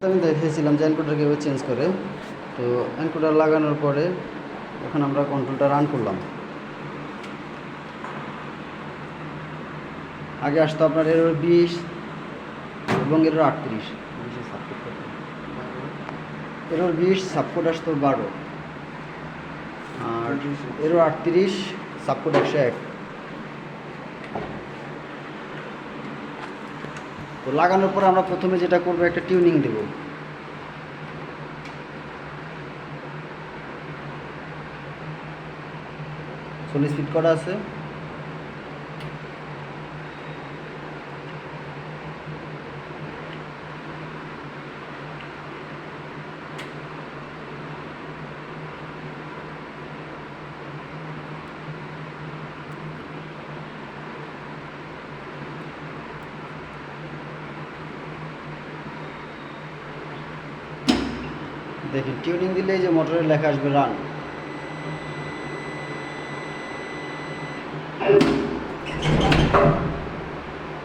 আমি দেখেছিলাম যে এনকোডার কীভাবে চেঞ্জ করে। তো এনকোডার লাগানোর পরে এখন আমরা কন্ট্রোলটা রান করলাম। আগে আসতো আপনার এরোর বিশ এবং এরোর আটত্রিশ। এরোর বিশ সাবকোড আসতো বারো। আর এরোর আটত্রিশ সাবকোড একশো এক। তো লাগানোর পর আমরা প্রথমে যেটা করব একটা টিউনিং দেব। চল্লিশ স্পিড করা আছে? দেখি টিউনিং দিলে এই যে মোটরের লেখা আসবে রান